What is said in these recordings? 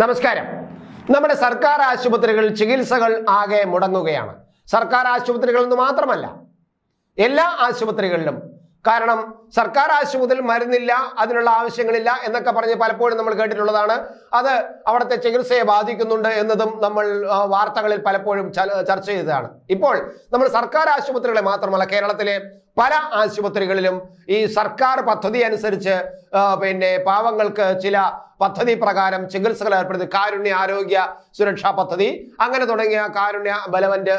നമസ്കാരം. നമ്മുടെ സർക്കാർ ആശുപത്രികളിൽ ചികിത്സകൾ ആകെ മുടങ്ങുകയാണ്. സർക്കാർ ആശുപത്രികളിൽ നിന്ന് മാത്രമല്ല എല്ലാ ആശുപത്രികളിലും. കാരണം സർക്കാർ ആശുപത്രിയിൽ മരുന്നില്ല അതിനുള്ള ആവശ്യങ്ങളില്ല എന്നൊക്കെ പറഞ്ഞ് പലപ്പോഴും നമ്മൾ കേട്ടിട്ടുള്ളതാണ്. അത് അവിടുത്തെ ചികിത്സയെ ബാധിക്കുന്നുണ്ട് എന്നതും നമ്മൾ വാർത്തകളിൽ പലപ്പോഴും ചർച്ച ചെയ്തതാണ്. ഇപ്പോൾ നമ്മൾ സർക്കാർ ആശുപത്രികളെ മാത്രമല്ല കേരളത്തിലെ പല ആശുപത്രികളിലും ഈ സർക്കാർ പദ്ധതി അനുസരിച്ച് പിന്നെ പാവങ്ങൾക്ക് ചില പദ്ധതി പ്രകാരം ചികിത്സകൾ ഏർപ്പെടുത്തി. കാരുണ്യ ആരോഗ്യ സുരക്ഷാ പദ്ധതി. അങ്ങനെ തുടങ്ങിയ കാരുണ്യ ബലവന്റ്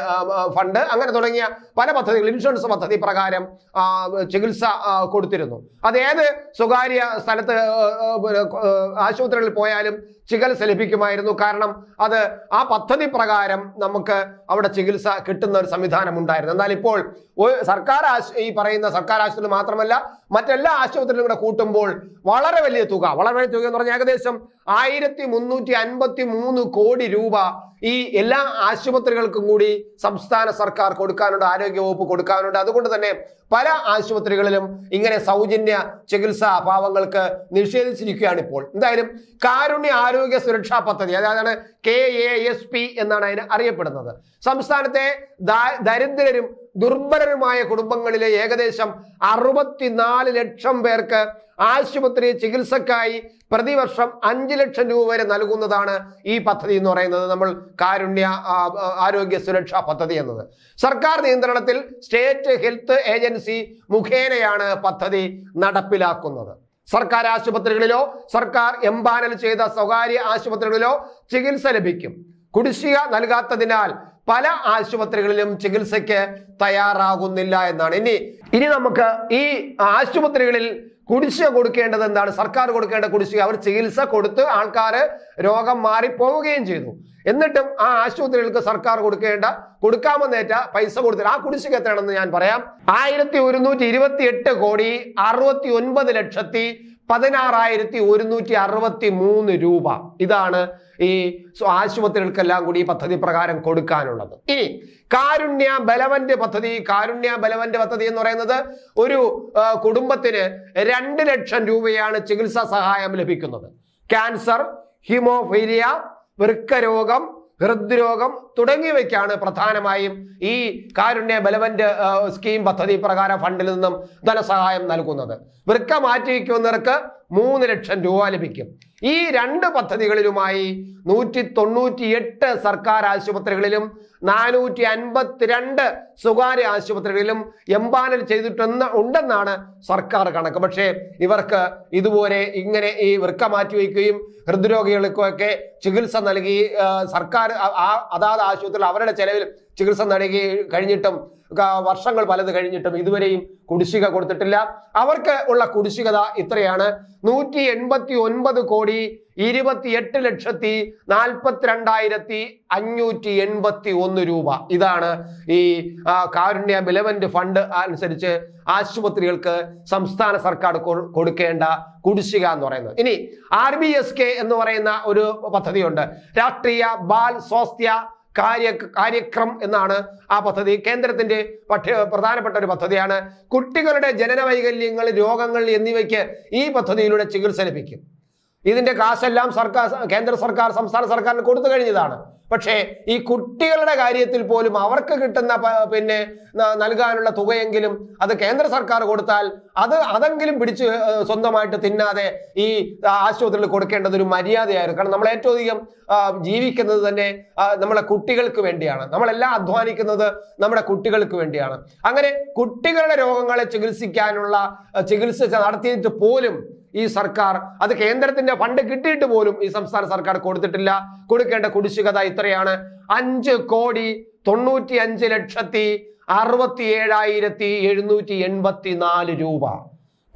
ഫണ്ട്. അങ്ങനെ തുടങ്ങിയ പല പദ്ധതികൾ ഇൻഷുറൻസ് പദ്ധതി പ്രകാരം ചികിത്സ കൊടുത്തിരുന്നു. അത് ഏത് സ്വകാര്യ സ്ഥലത്ത് ആശുപത്രികളിൽ പോയാലും ചികിത്സ ലഭിക്കുമായിരുന്നു. കാരണം അത് ആ പദ്ധതി പ്രകാരം നമുക്ക് അവിടെ ചികിത്സ കിട്ടുന്ന ഒരു സംവിധാനം ഉണ്ടായിരുന്നു. എന്നാൽ ഇപ്പോൾ സർക്കാർ ഈ പറയുന്ന സർക്കാർ ആശുപത്രി മാത്രമല്ല മറ്റെല്ലാ ആശുപത്രികളും കൂടെ കൂട്ടുമ്പോൾ വളരെ വലിയ തുക വളരെ വലിയ തുക എന്ന് പറഞ്ഞാൽ ആയിരത്തി മുന്നൂറ്റി അൻപത്തി മൂന്ന് കോടി രൂപ ഈ എല്ലാ ആശുപത്രികൾക്കും കൂടി സംസ്ഥാന സർക്കാർ കൊടുക്കാനുണ്ട് ആരോഗ്യവകുപ്പ് കൊടുക്കാനുണ്ട്. അതുകൊണ്ട് തന്നെ പല ആശുപത്രികളിലും ഇങ്ങനെ സൗജന്യ ചികിത്സാ അഭാവങ്ങൾക്ക് നിഷേധിച്ചിരിക്കുകയാണ് ഇപ്പോൾ. എന്തായാലും കാരുണ്യ ആരോഗ്യ സുരക്ഷാ പദ്ധതി അതായത് കെ എ എസ് പി എന്നാണ് അതിന് അറിയപ്പെടുന്നത്. സംസ്ഥാനത്തെ ദരിദ്രരും ദുർബലരുമായ കുടുംബങ്ങളിലെ ഏകദേശം അറുപത്തിനാല് ലക്ഷം പേർക്ക് ആശുപത്രി ചികിത്സക്കായി പ്രതിവർഷം അഞ്ച് ലക്ഷം രൂപ വരെ നൽകുന്നതാണ് ഈ പദ്ധതി എന്ന് പറയുന്നത്. നമ്മൾ കാരുണ്യ ആരോഗ്യ സുരക്ഷാ പദ്ധതി എന്നത്. സർക്കാർ നിയന്ത്രണത്തിൽ സ്റ്റേറ്റ് ഹെൽത്ത് ഏജൻസി മുഖേനയാണ് പദ്ധതി നടപ്പിലാക്കുന്നത്. സർക്കാർ ആശുപത്രികളിലോ സർക്കാർ എംപാനൽ ചെയ്ത സ്വകാര്യ ആശുപത്രികളിലോ ചികിത്സ ലഭിക്കും. കുടിശ്ശിക നൽകാത്തതിനാൽ പല ആശുപത്രികളിലും ചികിത്സയ്ക്ക് തയ്യാറാകുന്നില്ല എന്നാണ്. ഇനി ഇനി നമുക്ക് ഈ ആശുപത്രികളിൽ കുടിശ്ശിക കൊടുക്കേണ്ടത് എന്താണ്? സർക്കാർ കൊടുക്കേണ്ട കുടിശ്ശിക. അവർ ചികിത്സ കൊടുത്ത് ആൾക്കാർ രോഗം മാറി പോവുകയും ചെയ്തു. എന്നിട്ടും ആ ആശുപത്രികൾക്ക് സർക്കാർ കൊടുക്കേണ്ട കൊടുക്കാമെന്നേറ്റ പൈസ കൊടുത്തില്ല ആ കുടിശ്ശിക എത്രയാണെന്ന് ഞാൻ പറയാം. ആയിരത്തി ഒരുന്നൂറ്റി ഇരുപത്തി എട്ട് കോടി അറുപത്തി ഒൻപത് ലക്ഷത്തി പതിനാറായിരത്തി ഒരുന്നൂറ്റി അറുപത്തി മൂന്ന് രൂപ. ഇതാണ് ഈ ആശുപത്രികൾക്കെല്ലാം കൂടി ഈ പദ്ധതി പ്രകാരം കൊടുക്കാനുള്ളത്. ഇനി കാരുണ്യ ബലവന്റെ പദ്ധതി കാരുണ്യ ബലവന്റെ പദ്ധതി എന്ന് പറയുന്നത് ഒരു കുടുംബത്തിന് രണ്ട് ലക്ഷം രൂപയാണ് ചികിത്സാ സഹായം ലഭിക്കുന്നത്. ക്യാൻസർ ഹിമോഫീലിയ വൃക്കരോഗം ഹൃദ്രോഗം തുടങ്ങിയവയ്ക്കാണ് പ്രധാനമായും ഈ കാരുണ്യ ബലവന്റ് സ്കീം പദ്ധതി പ്രകാരം ഫണ്ടിൽ നിന്നും ധനസഹായം നൽകുന്നത്. വൃക്ക മാറ്റിവെക്കുന്നവർക്ക് മൂന്ന് ലക്ഷം രൂപ ലഭിക്കും. ഈ രണ്ട് പദ്ധതികളിലുമായി നൂറ്റി തൊണ്ണൂറ്റി എട്ട് സർക്കാർ ആശുപത്രികളിലും നാനൂറ്റി അൻപത്തിരണ്ട് സ്വകാര്യ ആശുപത്രികളിലും എംപാനൽ ചെയ്തിട്ടെന്ന് ഉണ്ടെന്നാണ് സർക്കാർ കണക്ക്. പക്ഷേ ഇവർക്ക് ഇതുപോലെ ഇങ്ങനെ ഈ വൃക്ക മാറ്റിവെക്കുകയും ഹൃദ്രോഗികൾക്കൊക്കെ ചികിത്സ നൽകി സർക്കാർ ആ- ആ ആശുപത്രിയിൽ അവരുടെ ചെലവിൽ ചികിത്സ നൽകി കഴിഞ്ഞിട്ടും വർഷങ്ങൾ പലത് കഴിഞ്ഞിട്ടും ഇതുവരെയും കുടിശ്ശിക കൊടുത്തിട്ടില്ല. അവർക്ക് ഉള്ള കുടിശ്ശികത ഇത്രയാണ്. നൂറ്റി എൺപത്തി ഒൻപത് കോടി ഇരുപത്തിയെട്ട് ലക്ഷത്തി നാൽപ്പത്തിരണ്ടായിരത്തി അഞ്ഞൂറ്റി എൺപത്തി ഒന്ന് രൂപ. ഇതാണ് ഈ കാരുണ്യ ബിലവന്റ് ഫണ്ട് അനുസരിച്ച് ആശുപത്രികൾക്ക് സംസ്ഥാന സർക്കാർ കൊടുക്കേണ്ട കുടിശ്ശിക എന്ന് പറയുന്നത്. ഇനി ആർ ബി എസ് കെ എന്ന് പറയുന്ന ഒരു പദ്ധതിയുണ്ട്. രാഷ്ട്രീയ ബാൽ സ്വാസ്ഥ്യ കാര്യ കാര്യക്രം എന്നാണ് ആ പദ്ധതി. കേന്ദ്രത്തിന്റെ പഠ്യ പ്രധാനപ്പെട്ട ഒരു പദ്ധതിയാണ്. കുട്ടികളുടെ ജനന വൈകല്യങ്ങൾ രോഗങ്ങൾ എന്നിവയ്ക്ക് ഈ പദ്ധതിയിലൂടെ ചികിത്സ ലഭിക്കും. ഇതിന്റെ കാശെല്ലാം സർക്കാർ കേന്ദ്ര സർക്കാർ സംസ്ഥാന സർക്കാരിന് കൊടുത്തു കഴിഞ്ഞതാണ്. പക്ഷേ ഈ കുട്ടികളുടെ കാര്യത്തിൽ പോലും അവർക്ക് കിട്ടുന്ന പിന്നെ നൽകാനുള്ള തുകയെങ്കിലും അത് കേന്ദ്ര സർക്കാർ കൊടുത്താൽ അത് അതെങ്കിലും പിടിച്ച് സ്വന്തമായിട്ട് തിന്നാതെ ഈ ആശുപത്രിയിൽ കൊടുക്കേണ്ടത് ഒരു മര്യാദയായിരുന്നു. കാരണം നമ്മൾ ഏറ്റവും അധികം ജീവിക്കുന്നത് തന്നെ നമ്മളെ കുട്ടികൾക്ക് വേണ്ടിയാണ്. നമ്മളെല്ലാം അധ്വാനിക്കുന്നത് നമ്മുടെ കുട്ടികൾക്ക് വേണ്ടിയാണ്. അങ്ങനെ കുട്ടികളുടെ രോഗങ്ങളെ ചികിത്സിക്കാനുള്ള ചികിത്സ നടത്തിയിട്ട് പോലും ഈ സർക്കാർ അത് കേന്ദ്രത്തിന്റെ ഫണ്ട് കിട്ടിയിട്ട് പോലും ഈ സംസ്ഥാന സർക്കാർ കൊടുത്തിട്ടില്ല. കൊടുക്കേണ്ട കുടിശ്ശികത ഇത്രയാണ്. അഞ്ച് കോടി തൊണ്ണൂറ്റി അഞ്ച് ലക്ഷത്തി അറുപത്തി ഏഴായിരത്തി എഴുന്നൂറ്റി എൺപത്തി നാല് രൂപ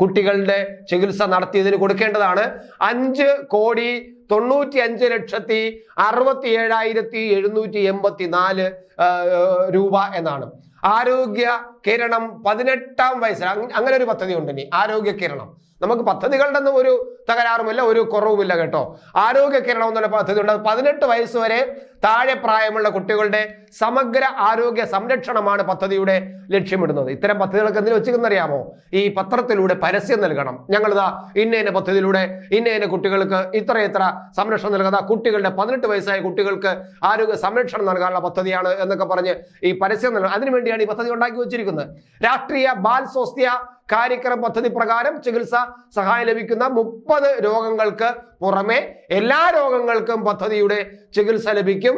കുട്ടികളുടെ ചികിത്സ നടത്തിയതിന് കൊടുക്കേണ്ടതാണ്. അഞ്ച് കോടി തൊണ്ണൂറ്റി അഞ്ച് ലക്ഷത്തി അറുപത്തി ഏഴായിരത്തി എഴുന്നൂറ്റി എൺപത്തി നാല് രൂപ എന്നാണ്. ആരോഗ്യ കിരണം പതിനെട്ടാം വയസ്സിൽ അങ്ങ- അങ്ങനെ ഒരു പദ്ധതി ഉണ്ട് ഇനി ആരോഗ്യ കിരണം. നമുക്ക് പദ്ധതികളുടെ ഒന്നും ഒരു തകരാറുമില്ല ഒരു കുറവുമില്ല കേട്ടോ. ആരോഗ്യ കേരളം എന്നുള്ള പദ്ധതി ഉണ്ട്. പതിനെട്ട് വയസ്സ് വരെ താഴെ പ്രായമുള്ള കുട്ടികളുടെ സമഗ്ര ആരോഗ്യ സംരക്ഷണമാണ് പദ്ധതിയുടെ ലക്ഷ്യമിടുന്നത്. ഇത്തരം പദ്ധതികളൊക്കെ എന്തിനു വെച്ചിരിക്കുന്നറിയാമോ? ഈ പത്രത്തിലൂടെ പരസ്യം നൽകണം. ഞങ്ങളിതാ ഇന്ന ഇന്ന പദ്ധതിയിലൂടെ ഇന്ന ഇന്ന കുട്ടികൾക്ക് ഇത്ര ഇത്ര സംരക്ഷണം നൽകുന്ന കുട്ടികളുടെ പതിനെട്ട് വയസ്സായ കുട്ടികൾക്ക് ആരോഗ്യ സംരക്ഷണം നൽകാനുള്ള പദ്ധതിയാണ് എന്നൊക്കെ പറഞ്ഞ് ഈ പരസ്യം നൽകണം. അതിനുവേണ്ടിയാണ് ഈ പദ്ധതി ഉണ്ടാക്കി വെച്ചിരിക്കുന്നത്. രാഷ്ട്രീയ ബാൽ സ്വാസ്ഥ്യ കാര്യക്രമ പദ്ധതി പ്രകാരം ചികിത്സ സഹായം ലഭിക്കുന്ന മുപ്പത് രോഗങ്ങൾക്ക് പുറമെ എല്ലാ രോഗങ്ങൾക്കും പദ്ധതിയുടെ ചികിത്സ ലഭിക്കും.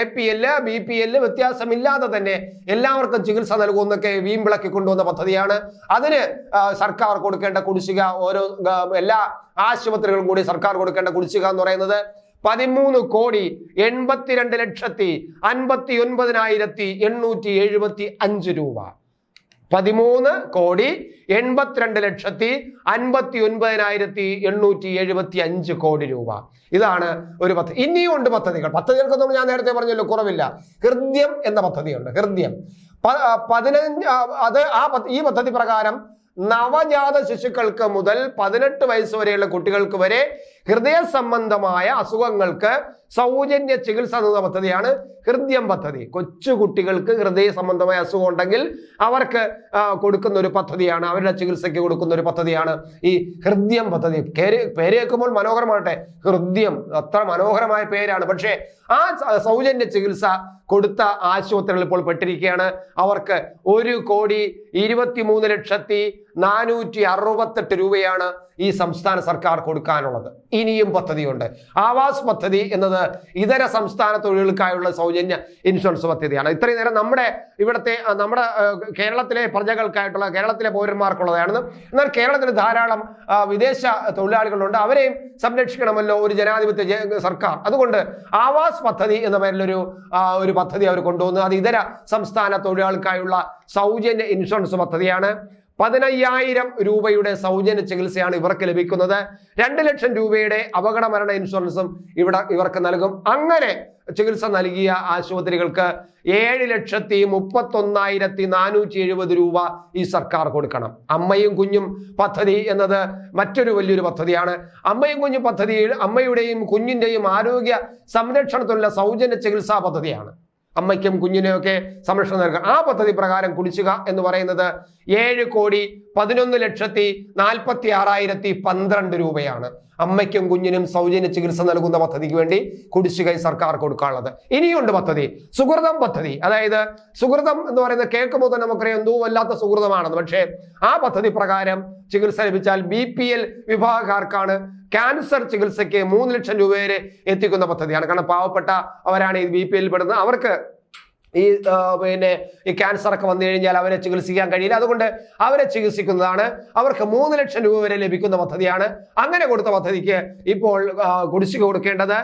A P L B P L വ്യത്യാസമില്ലാതെ തന്നെ എല്ലാവർക്കും ചികിത്സ നൽകുമെന്നൊക്കെ വീമ്പിളക്കി കൊണ്ടുവന്ന പദ്ധതിയാണ്. അതിന് സർക്കാർ കൊടുക്കേണ്ട കുടിശ്ശിക ഓരോ എല്ലാ ആശുപത്രികളും കൂടി സർക്കാർ കൊടുക്കേണ്ട കുടിശ്ശിക എന്ന് പറയുന്നത് പതിമൂന്ന് കോടി എൺപത്തിരണ്ട് ലക്ഷത്തി അൻപത്തി ഒൻപതിനായിരത്തി എണ്ണൂറ്റി എഴുപത്തി അഞ്ച് രൂപ. പതിമൂന്ന് കോടി എൺപത്തിരണ്ട് ലക്ഷത്തി അൻപത്തി ഒൻപതിനായിരത്തി എണ്ണൂറ്റി എഴുപത്തി അഞ്ച് കോടി രൂപ. ഇതാണ് ഒരു പദ്ധതി ഇനിയും ഉണ്ട് പദ്ധതികൾ. പദ്ധതികൾക്കൊന്നും ഞാൻ നേരത്തെ പറഞ്ഞല്ലോ കുറവില്ല. ഹൃദ്യം എന്ന പദ്ധതിയുണ്ട് ഹൃദ്യം. പതിനഞ്ച് അത് ആ ഈ പദ്ധതി പ്രകാരം നവജാത ശിശുക്കൾക്ക് മുതൽ പതിനെട്ട് വയസ്സ് വരെയുള്ള കുട്ടികൾക്ക് വരെ ഹൃദയ സംബന്ധമായ അസുഖങ്ങൾക്ക് സൗജന്യ ചികിത്സ നൽകുന്ന പദ്ധതിയാണ് ഹൃദ്യം പദ്ധതി. കൊച്ചു കുട്ടികൾക്ക് ഹൃദയ സംബന്ധമായ അസുഖം ഉണ്ടെങ്കിൽ അവർക്ക് കൊടുക്കുന്ന ഒരു പദ്ധതിയാണ്. അവരുടെ ചികിത്സയ്ക്ക് കൊടുക്കുന്ന ഒരു പദ്ധതിയാണ് ഈ ഹൃദ്യം പദ്ധതി. പേര് പേര് മനോഹരമാകട്ടെ. ഹൃദ്യം. അത്ര മനോഹരമായ പേരാണ്. പക്ഷേ ആ സൗജന്യ ചികിത്സ കൊടുത്ത ആശുപത്രികൾ ഇപ്പോൾ പെട്ടിരിക്കുകയാണ്. അവർക്ക് ഒരു കോടി ഇരുപത്തി ലക്ഷത്തി നാനൂറ്റി അറുപത്തെട്ട് രൂപയാണ് ഈ സംസ്ഥാന സർക്കാർ കൊടുക്കാനുള്ളത്. ഇനിയും പദ്ധതിയുണ്ട്. ആവാസ് പദ്ധതി എന്നത് ഇതര സംസ്ഥാന തൊഴിലുകൾക്കായുള്ള സൗജന്യ ഇൻഷുറൻസ് പദ്ധതിയാണ്. ഇത്രയും നേരം നമ്മുടെ ഇവിടുത്തെ നമ്മുടെ കേരളത്തിലെ പ്രജകൾക്കായിട്ടുള്ള കേരളത്തിലെ പൗരന്മാർക്കുള്ളതാണ് എന്നാൽ കേരളത്തിൽ ധാരാളം വിദേശ തൊഴിലാളികളുണ്ട്. അവരെയും സംരക്ഷിക്കണമല്ലോ ഒരു ജനാധിപത്യ സർക്കാർ. അതുകൊണ്ട് ആവാസ് പദ്ധതി എന്ന പേരിലൊരു ഒരു പദ്ധതി അവർ കൊണ്ടുവന്നു അത് ഇതര സംസ്ഥാന തൊഴിലാളികൾക്കായുള്ള സൗജന്യ ഇൻഷുറൻസ് പദ്ധതിയാണ്. പതിനയ്യായിരം രൂപയുടെ സൗജന്യ ചികിത്സയാണ് ഇവർക്ക് ലഭിക്കുന്നത്. രണ്ട് ലക്ഷം രൂപയുടെ അപകട മരണ ഇൻഷുറൻസും ഇവിടെ ഇവർക്ക് നൽകും. അങ്ങനെ ചികിത്സ നൽകിയ ആശുപത്രികൾക്ക് ഏഴ് ലക്ഷത്തി മുപ്പത്തൊന്നായിരത്തി നാനൂറ്റി എഴുപത് രൂപ ഈ സർക്കാർ കൊടുക്കണം. അമ്മയും കുഞ്ഞും പദ്ധതി എന്നത് മറ്റൊരു വലിയൊരു പദ്ധതിയാണ്. അമ്മയും കുഞ്ഞും പദ്ധതിയിൽ അമ്മയുടെയും കുഞ്ഞിന്റെയും ആരോഗ്യ സംരക്ഷണത്തിനുള്ള സൗജന്യ ചികിത്സാ പദ്ധതിയാണ്. അമ്മയ്ക്കും കുഞ്ഞിനെയൊക്കെ സംരക്ഷണം നൽകുക ആ പദ്ധതി പ്രകാരം കുടിച്ചുക എന്ന് പറയുന്നത് ഏഴ് കോടി പതിനൊന്ന് ലക്ഷത്തി നാൽപ്പത്തി ആറായിരത്തി പന്ത്രണ്ട് രൂപയാണ്. അമ്മയ്ക്കും കുഞ്ഞിനും സൗജന്യ ചികിത്സ നൽകുന്ന പദ്ധതിക്ക് വേണ്ടി കുടിശ്ശിക സർക്കാർ കൊടുക്കാനുള്ളത്. ഇനിയുണ്ട് പദ്ധതി. സുഹൃതം പദ്ധതി. അതായത് സുഹൃതം എന്ന് പറയുന്നത് കേൾക്കുമ്പോൾ തന്നെ നമുക്കറിയാം എന്തോ വല്ലാത്ത സുഹൃതമാണെന്ന്. പക്ഷേ ആ പദ്ധതി പ്രകാരം ചികിത്സ ലഭിച്ചാൽ ബി പി എൽ വിഭാഗക്കാർക്കാണ് ക്യാൻസർ ചികിത്സയ്ക്ക് മൂന്ന് ലക്ഷം രൂപ വരെ എത്തിക്കുന്ന പദ്ധതിയാണ്. കാരണം പാവപ്പെട്ട അവരാണ് ഈ ബി പി എൽ പെടുന്നത്. അവർക്ക് ഈ പിന്നെ ഈ ക്യാൻസർ ഒക്കെ വന്നു കഴിഞ്ഞാൽ അവരെ ചികിത്സിക്കാൻ കഴിയില്ല. അതുകൊണ്ട് അവരെ ചികിത്സിക്കുന്നതാണ്. അവർക്ക് മൂന്ന് ലക്ഷം രൂപ വരെ ലഭിക്കുന്ന പദ്ധതിയാണ്. അങ്ങനെ കൊടുത്ത പദ്ധതിക്ക് ഇപ്പോൾ കുടിശ്ശിക കൊടുക്കേണ്ടത്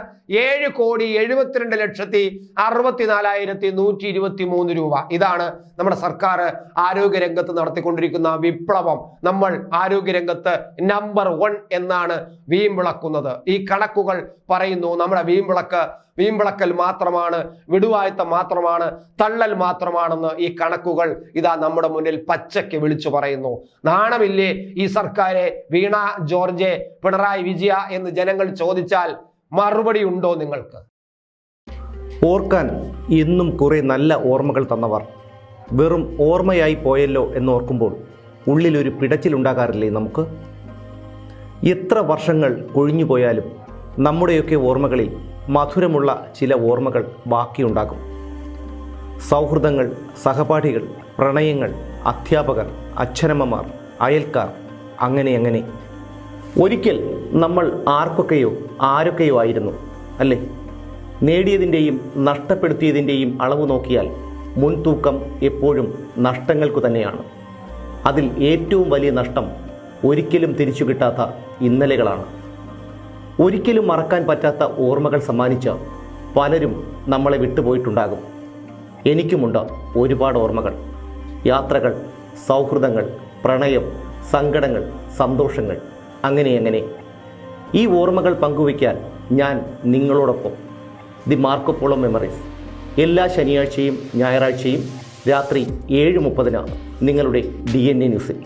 ഏഴ് കോടി എഴുപത്തിരണ്ട് ലക്ഷത്തി അറുപത്തിനാലായിരത്തി നൂറ്റി ഇരുപത്തി മൂന്ന് രൂപ. ഇതാണ് നമ്മുടെ സർക്കാർ ആരോഗ്യരംഗത്ത് നടത്തിക്കൊണ്ടിരിക്കുന്ന വിപ്ലവം. നമ്മൾ ആരോഗ്യരംഗത്ത് നമ്പർ വൺ എന്നാണ് വീമ്പിളക്കുന്നത്. ഈ കണക്കുകൾ പറയുന്നു നമ്മുടെ വീമ്പിളക്ക് വീമ്പിളക്കൽ മാത്രമാണ് വിടുവായത്തം മാത്രമാണ് തള്ളൽ മാത്രമാണെന്ന് ഈ കണക്കുകൾ ഇതാ നമ്മുടെ മുന്നിൽ പച്ചയ്ക്ക് വിളിച്ചു പറയുന്നു. നാണമില്ലേ ഈ സർക്കാരെ വീണ ജോർജ് പിണറായി വിജയ എന്ന് ജനങ്ങൾ ചോദിച്ചാൽ മറുപടി ഉണ്ടോ നിങ്ങൾക്ക്? ഓർക്കാൻ ഇന്നും കുറെ നല്ല ഓർമ്മകൾ തന്നവർ. വെറും ഓർമ്മയായി പോയല്ലോ എന്നോർക്കുമ്പോൾ ഉള്ളിലൊരു പിടച്ചിലുണ്ടാകാറില്ലേ നമുക്ക്? എത്ര വർഷങ്ങൾ കൊഴിഞ്ഞു പോയാലും നമ്മുടെയൊക്കെ ഓർമ്മകളിൽ മധുരമുള്ള ചില ഓർമ്മകൾ ബാക്കിയുണ്ടാകും. സൗഹൃദങ്ങൾ സഹപാഠികൾ പ്രണയങ്ങൾ അധ്യാപകർ അച്ഛനമ്മമാർ അയൽക്കാർ അങ്ങനെ അങ്ങനെ. ഒരിക്കൽ നമ്മൾ ആർക്കൊക്കെയോ ആരൊക്കെയോ ആയിരുന്നു അല്ലേ? നേടിയതിന്റെയും നഷ്ടപ്പെടുത്തിയതിന്റെയും അളവ് നോക്കിയാൽ മുൻതൂക്കം എപ്പോഴും നഷ്ടങ്ങൾക്ക് തന്നെയാണ്. അതിൽ ഏറ്റവും വലിയ നഷ്ടം ഒരിക്കലും തിരിച്ചു കിട്ടാത്ത ഇന്നലെകളാണ്. ഒരിക്കലും മറക്കാൻ പറ്റാത്ത ഓർമ്മകൾ സമ്മാനിച്ച പലരും നമ്മളെ വിട്ടുപോയിട്ടുണ്ടാകും. എനിക്കുമുണ്ട് ഒരുപാട് ഓർമ്മകൾ. യാത്രകൾ സൗഹൃദങ്ങൾ പ്രണയം സങ്കടങ്ങൾ സന്തോഷങ്ങൾ അങ്ങനെ അങ്ങനെ. ഈ ഓർമ്മകൾ പങ്കുവയ്ക്കാൻ ഞാൻ നിങ്ങളോടൊപ്പം. The Marco Polo memories. എല്ലാ ശനിയാഴ്ചയും ഞായറാഴ്ചയും രാത്രി ഏഴ് മുപ്പതിനാണ് നിങ്ങളുടെ ഡി എൻ എ ന്യൂസിൽ.